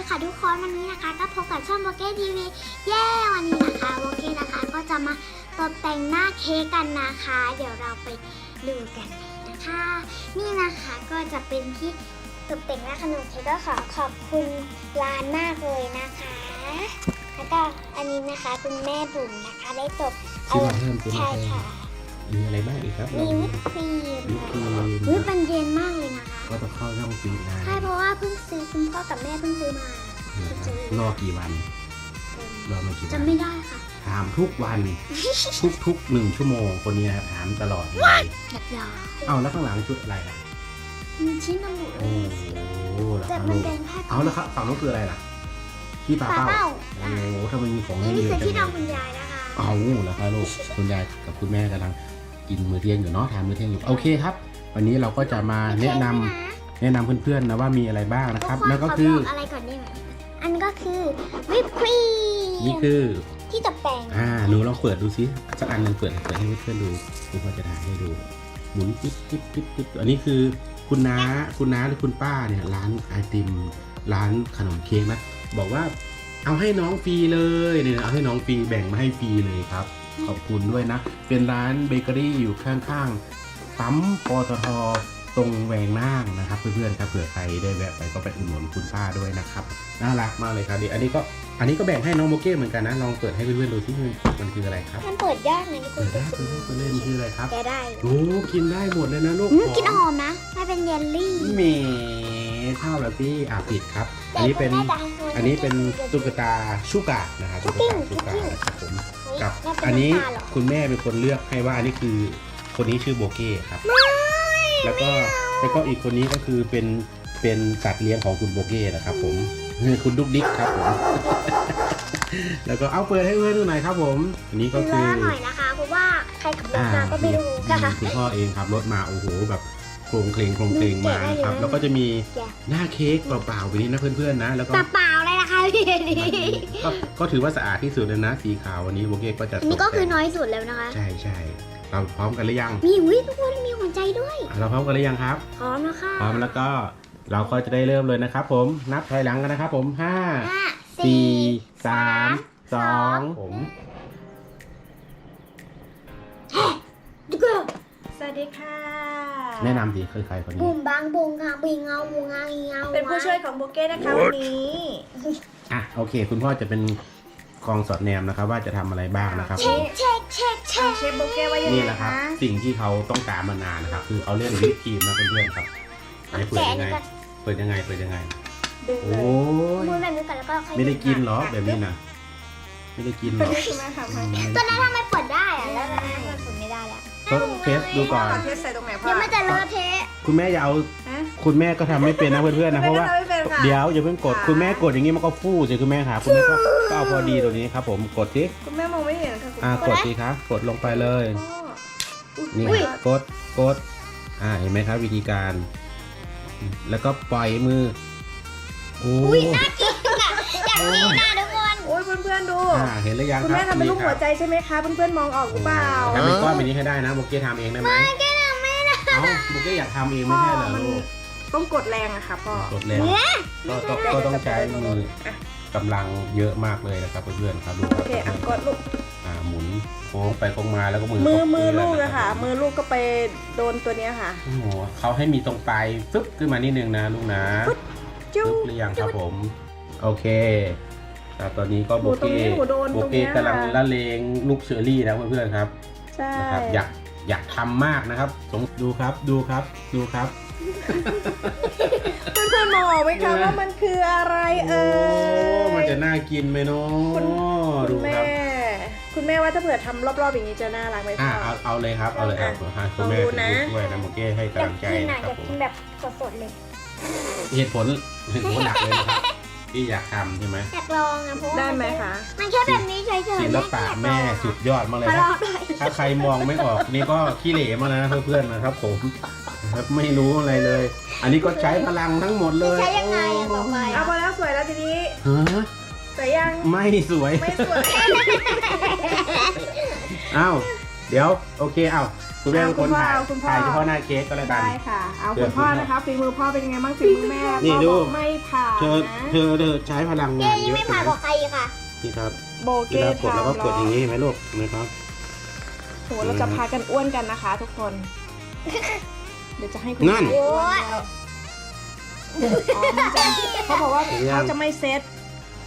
วันนี้นะคะก็พบกับช่องโบเก้ทีวีเย้วันนี้นะคะโบเก้นะคะก็จะมาตกแต่งหน้าเค้กกันนะคะ เดี๋ยวเราไปดูกันเลยนะคะ นี่นะคะก็จะเป็นที่ตกแต่งหน้าขนมเค้กก็ขอขอบคุณร้านมากเลยนะคะ แล้วก็อันนี้นะคะคุณแม่บุ๋มนะคะได้ตกซื้อมาเพิ่มซื้อมาใช่เพิ่มค่ะมีอะไรบ้างอีกครับมีเราวิปครีมวิปครีมวิปมันเย็นมากเลยนะคะ ก็ต้องเข้าช่องฟรีนะใช่เพราะว่าเพิ่งซื้อคุณพ่อกับแม่เพิ่งซื้อมารอกี่วันรอมากี่วันจำไม่ได้ค่ะ ถามทุกวัน ทุกทุกๆหนึ่งชั่วโมงคนนี้นะครับถามตลอดเลยอยากยาเอาแล้วข้างหลังชุดอะไรล่ะมีชิ้นนหมูโอ้โหแล้วแต่ครับมันลูกเป็นผ้าเอาแล้วครับฝั่งนู้นคืออะไรล่ะที่ปลาปลาเป้าเป้าโอ้โหถ้ามันมีของนี่เล่นนี่เยคืออะที่นจัองงคุณยายนะคะ เอาแล้วครับลูกคุณยายกับคุณแม่กำลังกินมื้อเที่ยงอยู่เนาะทานมื้อเที่ยงอยู่โอเคครับ วันนี้เราก็จะมาแนะนำแนะนำเพื่อนๆนะว่ามีอะไรบ้างนะครับทุกคนนั่นก็ขคือบอกอะไรก่อนได้ไหมอันก็คือวิปครีมนี่คือที่ตกแต่งอ่าหนูลองเปิดดูสิสักอันหนึงเปิดเปิดให้เพื่อนๆดูคุณพ่อจะถ่ายให้ดูหมุนปิ๊บปิ๊บปิ๊บปิ๊บอันนี้คือคุณน้าคุณน้าหรือคุณป้าเนี่ยร้านไอติมร้านขนมเค้กนะบอกว่าเอาให้น้องฟรีเลยเนี่ยเอาให้น้องฟรีแบ่งมาให้ฟรีเลยครับ ขอบคุณด้วยนะ เป็นร้านเบเกอรี่อยู่ข้างๆ ปั๊มปตทตรงแวงน่างนะครับ เพื่อนๆครับเผื่อใครได้แวะไปก็ไปอุดหนุนคุณป้าด้วยนะครับน่ารักมากเลยครับดีอันนี้ก็อันนี้ก็แบ่งให้น้องโมเก้เหมือนกันนะลองเปิดให้เพื่อนๆดูที่มันคืออะไรครับมันเปิดยากนะนี่คุเปิณดได้เปิดได้เปิดเล่นคืออะไรครับแกได้โอ้กินได้หมดเลยนะลูกอืมกินหอมนะไม่เป็นเยลลี่เมชอบแล้วพี่อะปิดครับ อันนี้เป็น แต่คุณแม่จะให้อันนี้เป็นตุ๊กตาชูกะนะครับตุ๊กตาชูกะนะครับผมกับแม่เป็อันนี้ำตาเหรอคุณแม่เป็นคนเลือกให้ว่าอันนี้คือ คนนี้ชื่อโบเก้ครับ แล้วก็แล้วก็อีกคนนี้ก็คือเป็นเป็นสัตว์เลี้ยงของคุณโบเก้นะครับ ผมคือคุณดุกดิกครับผมแล้วก็เอาเปิดให้เพื่อนดูหน่อยครับ ผมอันนี้ก็เยคืออะหน่อยนะคะเพราะว่าใครขับรถอ่ามาก็ไม่รู้มีค่ะมีคุณพ่อเองขับรถมาโอ้โหแบบโครงเคลงโครงเคลงมานะครับแกะได้เลยแล้วก็จะมีแกะหน้าเค้กเปล่าๆไปนี้นะเพื่อนๆนะแล้วก็แต่เปล่าเลย นะคะพี่นี่ก็ก็ถือว่าสะอาดที่สุดเลยนะ สีขาววันนี้โบเก้ก็จะนี่ก็คือตแต่งน้อยสุดแล้วนะคะ ใช่ใช่เราพร้อมกันหรือยังมีวิทุกคนมีหัวใจด้วยอะเราพร้อมกันหรือยังครับ พร้อมนะคะพร้อมแล้วก็เราก็จะได้เริ่มเลยนะครับ ผมนับถอยหลังกันนะครับ ผมห้าห้าสี่สามสองผมทุกคนสวัสดีค่ะ แนะนำสิคือใครคนนี้ บุ่มบางบุงค่ะบิงเงาบุงเงาอีเงาเป็นผู้ช่วยของโบเก้นะคะวันนี้ อะโอเค คุณพ่อจะเป็นกองสอดแนมนะครับ ว่าจะทำอะไรบ้างนะครับเช็คเช็คเช็คเช็อ่าคเชฟโบเก้ว่ายังนี่ไงแหละครับ คะสิ่งที่เขาต้องการมานานนะครับ คือเขาเล่นวิปครีมนะเพื่อนๆครับไหนเปิดแกะยังไงนี่ก่อนเปิดยังไงเปิดยังไง ดูเลโอ้ยยมือแบบนี้ก่อนแล้วก็ค่อยไม่ได้กินเหรอแบบนี้นะไม่ได้กินเหรเป็นอได้คุณแม่ทำให้อืมตอนนั้นทำไมเปิดได้อะแล้วตอนนั้นมันเปิดไม่ได้แล้ว ทดเทสดูก่อนขอเทสใส่ตรงไหนพ่อ เดี๋ยวมันจะเลอะเทะคุณแม่อย่าเอา ฮะคุณแม่ก็ทำไม่เป็นนะเพื่อนๆนะเพราะว่า ไม่เป็นค่ะ เดี๋ยวอย่าเพิ่งกดค่ะคุณแม่กดอย่างนี้มันก็ฟู่สิคุณแม่ค่ะคุณแม่ก็ก็เอาพอดีตัวนี้ครับ ผมกดสิคุณแม่มองไม่เห็นค่ะคุณอ่าพ่อกดสิครับกดลงไปเลยพ่อนี่อุ๊ยกดกดอ่าเห็นไหมครับวิธีการ แล้วก็ปล่อยมือโอ้ อุ้ยน่ากินอะอยากกินนะทุกคน โอ้ยเพื่อนๆดู อ่าเห็นหรือยังคุณครัแม่บทำเป็นรูปคหัรัวใจใช่ไหมคะ เพื่อนๆมองออกหรือเปล่าทำเป็นก้อนแบบนี้ให้ได้นะโบเก้ทำเองได้ไหมแกทำไม่ได้เอ้าโบเก้อยากทำเองไม่ใช่เหรอลูกต้องกดแรงอะค่ะพ่อกดแรงก็ก็ก็ต้องใช้มือกำลังเยอะมากเลยนะครับเพื่อนๆครับดูคโอรับเคอะกดลูกอ่าหมุนโค้งไปโค้งมาแล้วก็มือมือก็มือเลื่ลูกนอะค่ะ มือลูกก็ไปโดนตัวเนี้ยค่ะโอ้โหเขาให้มีตรงปลายฟึบขึ้นมานิดนึงนะลูกนะจุ๊ฟึบบหรือยังครับผม โอเค ครับตอนนี้ก็หโบมูตรงเก้นี้หมูโดนโบตรงเก้เนี้ยกำลังละเลงลูกเชอรี่นะเพื่อนๆครับใช่นะครับอยากอยากทำมากนะครับสงดูครับดูครับดูครับ เพื่อนๆมองออกไหมคะว่ามันคืออะไรเอ่โอ้มันยจะน่ากินไหมเนาะคุณดูคุณคแม่ รับ คุณแม่ว่าถ้าเผื่อทำรอบๆอย่างนี้จะน่ารักไหมอ่าพ่อเอาเอาเลยครับเอาเลยเอาให้คุณแม่ลองดูเป็นนะ ผู้ช่วยนะโมเก้ให้อยากกำลังใจกินนะอะคอรับยากผมกินแบบสดๆเลย เหตุผลเหตุผลหลักเลยนะครับ ที่อยากทำใช่ไหมอยากลองอะเพราะว่าได้ไหมคะ มันแค่แบบนี้เฉยๆศิลปะแม่สุดยอดมากเลยมาลนะองด้วยถ้าใครมองไม่ออกนี่ก็ขี้เหร่มาแล้วนะเพื่อนๆนะครับผมครับไม่รู้อะไรเลย อันนี้ก็ใช้พลังทั้งหมดเลยใช้ยังไงอะต่อไปเอาพอแล้วสวยแล้วทีนี้ฮะสวยยังไม่สวย ไม่สวย อ้าว เดี๋ยว โอเค อ้าว คุณแม่เป็นคนถ่ายเอาคุณพ่อถ่ายเฉพาะหน้าเค้กก็แล้วกัน ได้ค่ะ เอาเดี๋คุยวณพ่อคุณพ่อนะคะฝีมือพ่อเป็นยังไงบ้างฝีมือแม่นี่พ่อดู บอกไม่ผ่านเธอนะเธอเธอใช้พลังเกงานยัเยงอะไม่ใช่ผ่านไหมบอกใครค่ะ นี่ครับโบเวเก้ลากดแล้วก็กดอย่างนี้นี้เห็นไหมลูกเห็นะครับ โหเราจะพากันอ้วนกันนะคะ ทุกคน เดี๋ยวจะให้คุณนั่นพ่ออ้วนแล้วอ๋อมันจะเขาบอกว่าเห็นยังเขาจะไม่เซต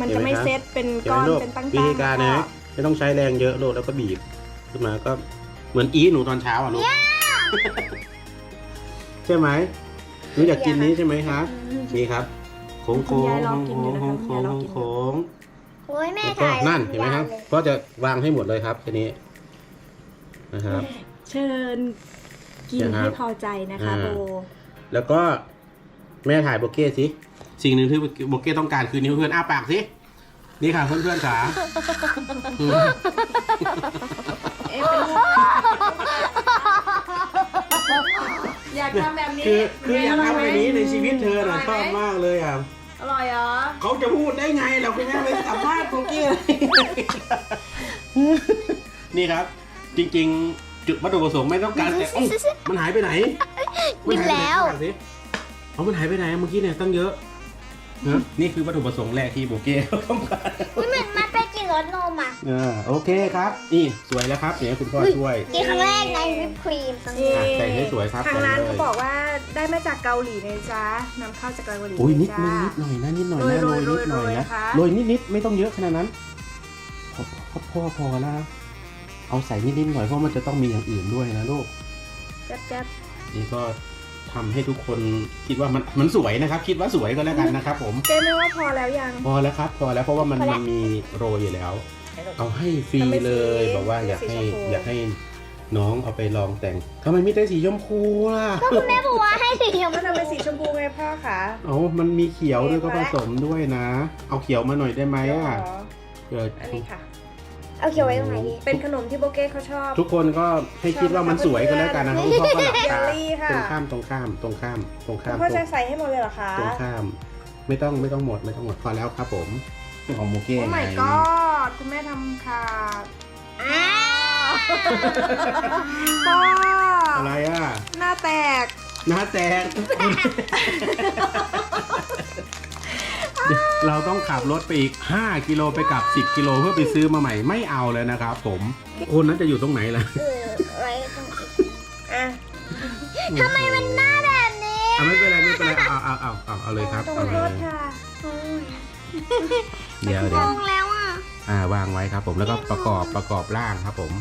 มันจะไม่เห็นไหมครับ เซตเป็นเห็นก้ไหอมนลูกเป็นตั้งๆวิธีการนะ ไม่ต้องใช้แรงเยอะลูกแล้วก็บีบขึ้นมาก็ เหมือนอีหนูตอนเช้าอะลูก ใช่ไหมหนูอยากกินนี้ใช่ไหมครับนี่ครับ โค้งคุโค้ณงยายลองโค้งกินดูนะคะโค้งคุณยายลองกินดูโค้งโอ้ยแม่แล้วก็ถ่ายนั่นเห็นไหมครับ ก็จะวางให้หมดเลยครับทีนี้นะครับ เชิญกินเดี๋ยวครับให้พอใจนะคะอ่าโบ แล้วก็แม่ถ่ายโบเก้สิ สิ่งหนึ่งที่โบเก้ต้องการคือนิ้วเพื่อนอ้าปากสิ นี่ค่ะเพื่อนๆขาอืม เอ๊ะเป็นรูปอยากทำแบบนี้คือคืออยากแม่ทำแบบนี้ในชีวิตเธออร่น่ะอยชอบไหมมากเลยอะอร่อยเหรอเขาจะพูดได้ไงเราคุณแม่ไปสัมภาษณ์โบเก้เลยนี่ครับ จริง ๆ จุดวัตถุประสงค์ไม่ต้องการแต่เอ้ามันหายไปไหนมันหายไปไหนแล้วบอกสิเอามันหายไปไหนเมื่อกี้เนี่ยตั้งเยอะนะนี่คือวัตถุประสงค์แรกที่โบเก้เขาต้องการอุ้ยเหมือนมันเป็นกลิ่น รสนมอะอ่าโอเคครับ นี่สวยแล้วครับเดี๋ยวคุณพ่อช่วยกินครั้งแรกในวิปครีมครั้งแรอะกแต่งให้สวยครับทางร้านแต่งเลยเขาบอกว่าได้มาจากเกาหลีนะจ๊ะนำเข้าจากเกาหลีโอ้ยนิดจ้านึงนิดหน่อยนะนิดหน่อยนะโรโรยยโรยนิดหน่อยโรยนะนะคะโรยนิดนิดๆไม่ต้องเยอะขนาดนั้นพอพอพอพอแล้วนะเอาใส่นิดนิดๆหน่อยเพราะมันจะต้องมีอย่างอื่นด้วยนะลูกแจ๊บแจ๊บนี่ก็ ทำให้ทุกคนคิดว่ามันมันสวยนะครับ คิดว่าสวยก็แล้วกันนะครับ ผม เจ๊ไม่ว่าพอแล้วยัง พอแล้วครับ พอแล้วเพราะว่ามันมันมีโรยอยู่แล้ว เอาให้ฟรีทำไมเลยสีบอกว่าอยากให้สีชมพู อยากให้น้องเอาไปลองแต่งทำไมไม่ได้สีชมพูล่ะก็คุณแม่บอกว่าให้สีชมก็พูทำเป็นสีชมพูไงพ่อคะเอามันมีเขียวด้วยก็เอ๊ะผสมด้วยนะ เอาเขียวมาหน่อยได้ไหมอะเดี๋ยวขอเกิดอันนี้ค่ะ เอาเขียวไว้ตรงไหนดีเป็นขนมที่โบเก้เขาชอบ ทุกคนก็ให้คิดว่ามันสวยก็แล้วกันนะครับคุณพ่อก็หลับเยตาลลี่ค่ะ ตรงข้ามตรงข้ามตรงข้ามตรงข้ามพ่อจะใส่ให้หมดเลยเหรอคะตรงข้าม ไม่ต้องไม่ต้องหมดไม่ต้องหมดพอแล้วครับผมของโมเก้โอ้ ไง my god คุณแม่ทำค่ะอ้าวพ่ออะไรอะหน้าแตก หน้าแตก เราต้องขับรถไปอีก 5 กิโลไปกลับ 10 กิโลเพื่อไปซื้อมาใหม่ไม่เอาเลยนะครับผมคนนั้นจะอยู่ตรงไหนล่ะเออไว้ตรงนี้อะทำไมมันหน้าแบบนี้อะไม่เป็นไรไม่เป็นไรเอาเอาเอาเอาเอาเลยครับขอเอาโทเลษยค่ะเดี๋ยวโกเดี๋ยวงแล้วอะอ่าวางไว้ครับ ผมแล้วก็ประกอบประกอบร่างครับผม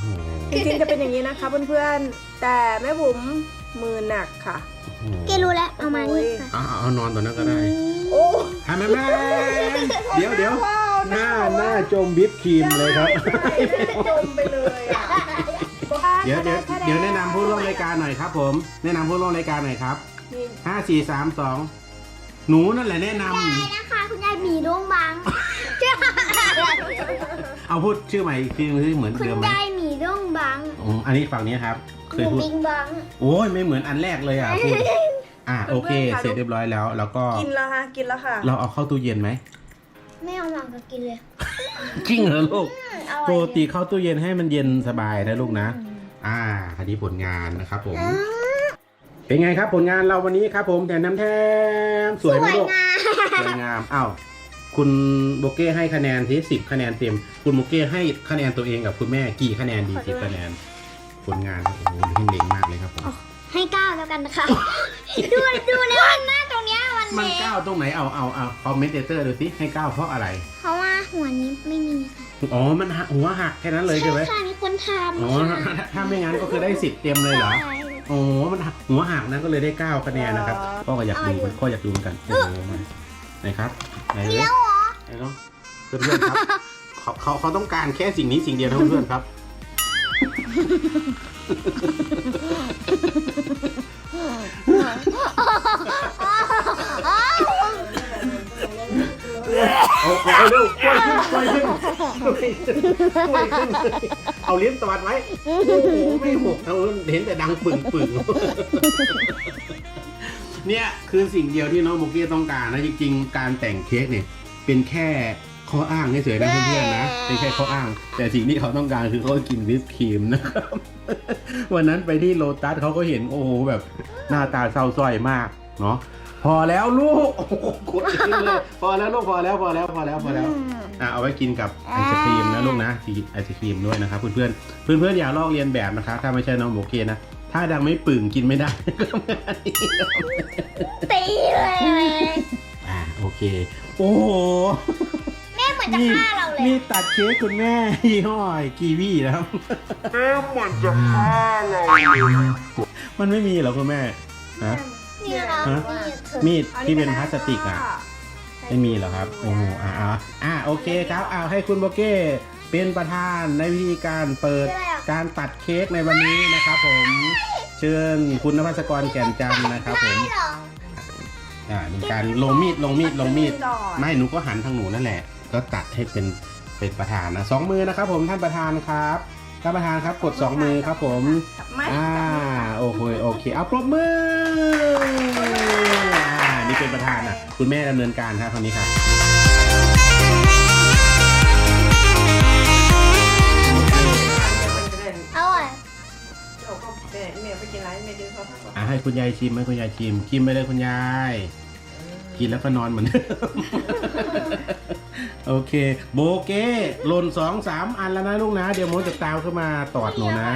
โอ้โหจริงๆจะเป็นอย่างนี้นะคะเพื่อนๆ แต่แม่บุ๋มมือหนักค่ะ เกรู้แล้วเอามานี่ค่ะเอาเอาเอานอนตอนนั้นก็ได้ โอ้ทำไมแม่เดี๋ยวเดี๋ยวหน้าหน้าจมวิปครีมเลยครับ จมไปเลยอะเดี๋ยวเดี๋ยวเดี๋ยวแนะนำผู้ร่วมรายการหน่อยครับ ผม แนะนำผู้ร่วมรายการหน่อยครับนี่ห้าสี่สามสองหนูนั่นแหละแนะนำยายนะคะคุณยายหมีดวงบังเอาพูดชื่อใหม่อีกทีนึงที่เหมือนคุณเดิมไหมยายหมีดวงบังอืมอันนี้ฝั่งนี้ครับเคหยมูพูดบิงบังโอ้ยไม่เหมือนอันแรกเลยอะพูด อะโอเค เสร็จเรียบร้อยแล้ว แล้วก็กินแล้วค่ะกินแล้วค่ะ เราเอาเข้าตู้เย็นไหมไม่เอาหลังก็กินเลยจริงเหรอลูกอืมอร่อยปกติเข้าตู้เย็นให้มันเย็นสบายนะลูกนะ อ่าอันนี้ผลงานนะครับผมอืมเป็นไงครับผลงานเราวันนี้ครับผมแต่น้ำแทมสวยไหมลูกงามสวยงามอ้าวคุณโบเก้ให้คะแนนที่สิบคะแนนเต็ม คุณโบเก้ให้คะแนนตัวเองกับคุณแม่กี่คะแนนดีสิบคะแนน ผลงานครับโอ้โหเพ่งเล็งมากเลยครับผม ให้ก้าวแล้วกันนะคะ ดูดูในวันหน้าตรงเนี้ยมันมันเล็กก้าวตรงไหนเอาเอาเอาคอมเมนเตอร์ดูสิให้ก้าวเพราะอะไร เพราะว่าหัวนี้ไม่มีค่ะอ๋อ มันหักหัวหักแค่นั้นเลยใช่ไหมค่ะมีคนทำอ๋อค่ะถ้าถ้าไม่งั้นก็คือได้สิบเต็มเลยเหรอ ใช่ โอ้มันหักหัวหักนะก็เลยได้เก้าคะแนนนะครับอ๋อพ่อก็อยากดูเอาอยู่พ่ออยากดูเหมือนกันโอ้โหมันไหนครับไหนมีเลยแล้วเหรอ ไหนเนาะเพื่อนๆครับเขาเขาเขาต้องการแค่สิ่งนี้สิ่งเดียวนะเพื่อนๆครับ เอาเอาเอาเร็วกล้วยขึ้นกล้วยขึ้นกล้วยขึ้นกล้วยขึ้นเอาลิ้นตวัดไว้โอ้โหไม่หกเอาเห็นแต่ดังปึ่งปึ่งเนี่ยคือสิ่งเดียวที่น้องโมเก้ต้องการนะจริงๆ การแต่งเค้กเนี่ยเป็นแค่ข้ออ้างเฉยๆนะเพื่อนๆนะไม่ใช่ข้ออ้าง แต่สิ่งที่เขาต้องการคือเขากินวิปครีมนะครับ วันนั้นไปที่โลตัสเขาก็เห็นโอ้โหแบบหน้าตาเศร้าส้อยมากเนาะ พอแล้วลูกโอ้โหกดทิ้งเลยพอแล้วลูกพอแล้วพอแล้วพอแล้วพอแล้วอะเอาไว้กินกับไอศครีมนะลูกนะสีไอศครีมด้วยนะครับเพื่อนๆเพื่อนๆอย่าลอกเรียนแบบนะคะถ้าไม่ใช่น้องโบเกนะถ้าดังไม่ปึ่งกินไม่ได้ตีเลยอ่าโอเค โอ้โหแม่เหมือนจะฆ่าเราเลยนี่ตัดเค้กคุณแม่ยี่ห้อกีวีนะครับแม่เหมือนจะฆ่าเรามันไม่มีเหรอคุณแม่ฮะ นี่เราฮะ มีดที่เป็นพลาสติกอะ ไม่มีเหรอครับ โอ้โห อ่าอ่าอ่าโอเคครับเอาให้คุณโบเก้เป็นประธานในวิธีการเปิดการตัดเค้กในวันนี้นะครับผม เชิญคุณนภัสกรแก่นจันทร์นะครับผม ไม่หรอกอ่าเป็นการลงมีดลงมีดลงมีด ก่อนไม่หนูก็หันทางหนูนั่นแหละ ก็ตัดให้เป็นเป็นประธานนะสองมือนะครับผมท่านประธานครับท่านประธานครับกดสองมือครับผม จับไหมอ่า โอเคโอเคเอาปรบมืออ่านี่เป็นประธานอะ คุณแม่ดำเนินการครับคราวนี้ครับอร่อยอ่าให้คุณยายชิมให้คุณยายชิมชิมไปเลยคุณยาย กินแล้วก็นอนเหมือนเดิมโอเค โบเก้หล่นสองสามอันแล้วนะลูกนะ เดี๋ยวโมจะตามขึ้นมาตอดหนูนะ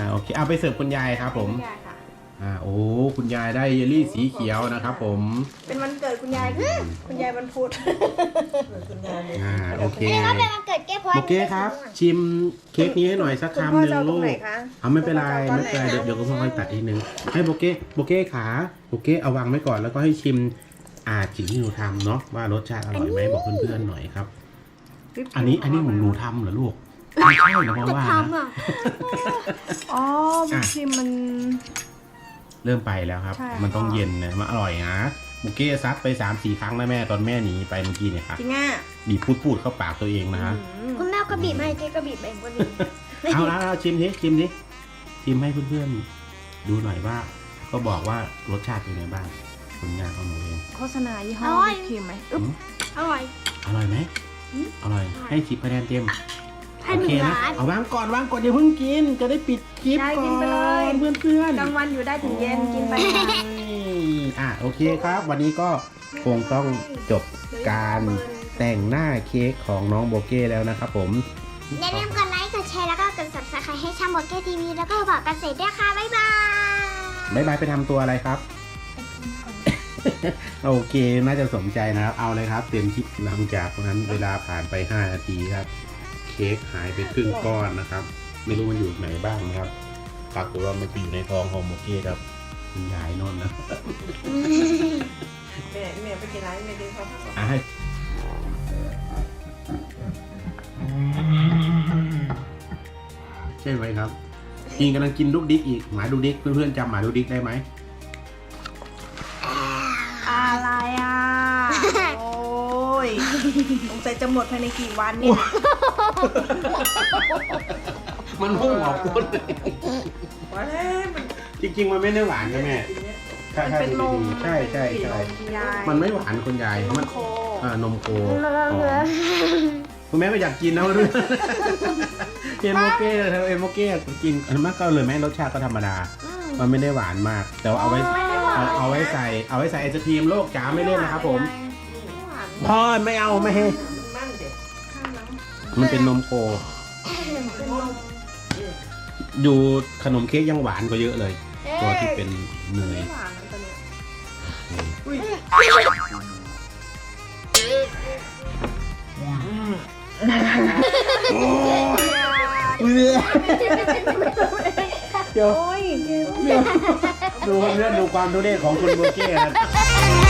อ่าโอเคเอาไปเสิร์ฟคุณยายครับผมคุณยายค่ะ อ่าโอ้คุณยายได้เยลลี่สีเขียวนะครับผมเป็นวันเกิดคุณยายคุณยายวันพุธอ่าโอเคนี่ก็เป็นวันเกิดแก้พอโอเคครับ ชิมเค้กนี้ให้หน่อยสักคุณคำพ่อหนึ่จะงเอาตรลูงกไหนคะเอาไม่เป็นไรตอนไม่ไหนเป็นไรคะเดี๋ยวเดี๋ยวก็ค่อยๆตัดอีกนึงให้โบเก้โบเก้ขาโบเก้เอาวางไว้ก่อนแล้วก็ให้ชิมอ่าสิ่งที่หนูทำเนาะว่ารสชาติอร่อยไหมบอกเพื่อนๆหน่อยครับ อันนี้อันนี้หนูหนูทำเหรอลูก ไม่ใช่นะเพราะว่านะทำอะ อ๋อวิปครีมมัน เริ่มไปแล้วครับ ใช่มันต้องเย็นนะมันอร่อยนะโบเก้ซัดไป3ามสี่ครั้งนะแม่ตอนแม่หนีไปเมื่อกี้เนี่ยครับจริงอะบีบพูดพูดเข้าปากตัวเองนะฮะ อืมคุณแม่ก็บีบให้เจ๊ก็บีบเองก็ดีเอาเอาเอาชิมดิชิมดิชิมให้เพื่อนๆดูหน่อยว่า ก็บอกว่ารสชาติเป็นไงบ้างผลงานของหนูเอง โฆษณายี่ห้อวิปครีมไหมอึ๊บอร่อย อร่อยไหมอืม อร่อย ให้สิบคะแนนเต็ม ให้หนึ่โอเคงนะล้าน เอาวางก่อนวางก่อนอย่าเพิ่งกิน จะได้ปิดคลิปได้ก่กิอนไปเลยนเพื่อนๆ กลางวันอยู่ได้ถึงเย็นกินไปค่ะ อะโอเคครับ วันนี้ก็คงต้องจบการแต่งหน้าเค้กของน้องโบเก้แล้วนะครับผมอย่าลืมกดไลค์ กดแชร์ แล้วก็กด subscribe ให้ช่างโบเก้ทีวี แล้วก็บอกกันเสร็จด้วยค่ะ บ๊ายบายบ๊ายบายไปทำตัวอะไรครับ โอเคน่าจะสมใจนะครับ เอาเลยครับ เต็มที่หลังจากนั้นเวลาผ่านไป 5 นาทีครับเค้กหายไปครึ่งก้อนนะครับ ไม่รู้มันอยู่ไหนบ้างนะครับปรากฏว่ามันอยู่ในท้องของโมเก้ครับคุณยายนอนนะแม่แม่ไปกินร้านแม่กินข้าวผัดอะให้ใช่ไหมครับกินกำลังกินลูกดิ๊กอีกหมาลูกดิ๊กเพื่อนๆจำหมาลูกดิ๊กได้ไหม สงสัยจะหมดภายในกี่วันเนี่ยมันพุ่งออกก้นเลยว่าแล้วมันจริง ๆ มันไม่ได้หวานนะแม่ถ้ามันถ้าเป็นดูนมดีๆใช่ใช่ใช่คุณยาย มันไม่หวานคุณยายนมัมนโคอ่านมโคหอมคุณแม่ไม่อยากกินนะเพื่อนเอ็นโมเก้เธอเอ็นโมเก้กินอันนั้นก็เลยไหมรสชาติก็ธรรมดา มันไม่ได้หวานมาก แต่ว่าเอาไว้ เอาเอาไว้ใส่เอาไว้ใส่ไอศครีมโลกจ๋าไม่เล่นนะครับผมหวาน พ่อไม่เอาไม่ให้ มันเด็ดข้างน้ำมันเป็นนมโคเป็นนมอยู่ขนมเค้กยังหวานกว่าเยอะเลย ตัวที่เป็นเนยไม่หวานนะตัวเนี้ยอุ้ยเดี๋ยวโอ้ยดูเพื่อนดูความทุเรศของคุณโบเก้นะเ